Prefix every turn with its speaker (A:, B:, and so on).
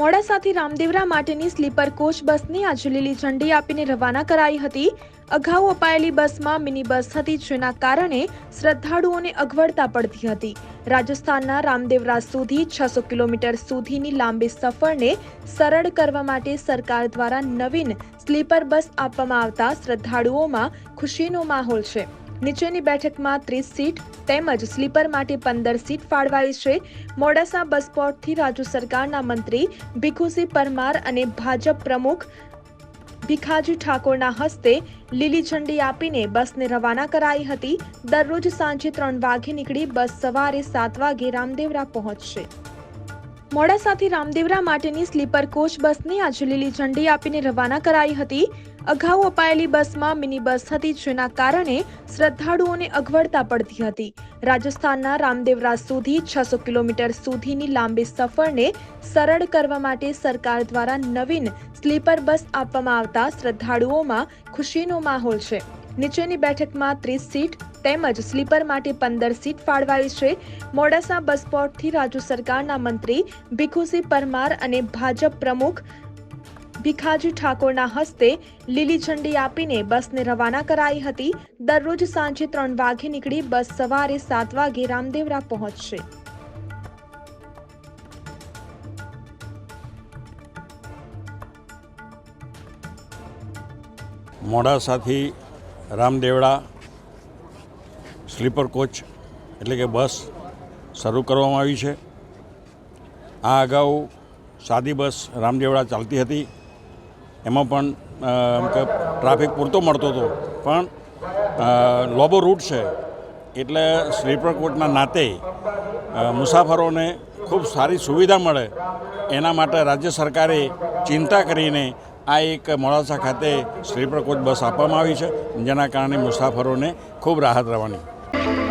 A: મોડાસાથી રામદેવરા માટેની sleeper coach બસની આજે લીલી ઝંડી આપીને રવાના કરાઈ હતી. અગાઉ અપાયેલી બસમાં મિની બસ હતી, જેના કારણે શ્રદ્ધાળુઓને અગવડતા પડતી હતી. રાજસ્થાનના રામદેવરા સુધી છસો કિલોમીટર સુધીની લાંબી સફરને સરળ કરવા માટે સરકાર દ્વારા નવીન સ્લીપર બસ આપવામાં આવતા શ્રદ્ધાળુઓમાં ખુશીનો માહોલ છે. નીચેની બેઠકમાં ત્રીસ સીટ તેમજ સ્લીપર માટે પંદર સીટ ફાળવાઈ છે. મોડાસા બસ સ્પોટથી રાજ્ય સરકારના મંત્રી ભીખુસિંહ પરમાર અને ભાજપ પ્રમુખ ભીખાજી ઠાકોરના હસ્તે લીલી ઝંડી આપીને બસને રવાના કરાઈ હતી. દરરોજ સાંજે ત્રણ વાગે નીકળી બસ સવારે સાત વાગે રામદેવરા પહોંચશે. મોડાસાથી રામદેવરા માટેની સ્લીપર કોચ બસને આજે લીલી ઝંડી આપીને રવાના કરાઈ હતી. અગાઉ અપાયેલી બસમાં મિની બસ હતી જેના કારણે શ્રદ્ધાળુઓને અગવડતા પડતી હતી. રાજસ્થાનના રામદેવરા સુધી છસો કિલોમીટર સુધીની લાંબી સફરને સરળ કરવા માટે સરકાર દ્વારા નવીન સ્લીપર બસ આપવામાં આવતા શ્રદ્ધાળુઓમાં ખુશીનો માહોલ છે. નીચેની બેઠકમાં ત્રીસ સીટ તેમજ સ્લીપર માટે પંદર સીટ ફાળવાઈ છે. મોડાસા બસ સ્પોટથી રાજ્ય સરકારના મંત્રી ભીખુસિંહ પરમાર અને ભાજપ પ્રમુખ ભીખાજી ઠાકોરના હસ્તે લીલી ઝંડી આપીને બસને રવાના કરાઈ હતી. દરરોજ સાંજે ત્રણ વાગે નીકળી બસ સવારે સાત વાગે રામદેવરા પહોંચશે.
B: મોડાસાથી રામદેવડા સ્લીપર કોચ એટલે કે બસ શરૂ કરવામાં આવી છે. આ અગાઉ સાદી બસ રામદેવડા ચાલતી હતી. એમાં પણ એમ કે ટ્રાફિક પૂરતો મળતો હતો. પણ લોબો રૂટ છે. એટલે સ્લીપર કોચના નાતે મુસાફરોને ખૂબ સારી સુવિધા મળે. એના માટે રાજ્ય સરકારે ચિંતા કરીને આ એક મોડાસા ખાતે સ્લીપર કોચ બસ આપવામાં આવી છે. જેના કારણે મુસાફરોને ખૂબ રાહત રહેવાની. thank you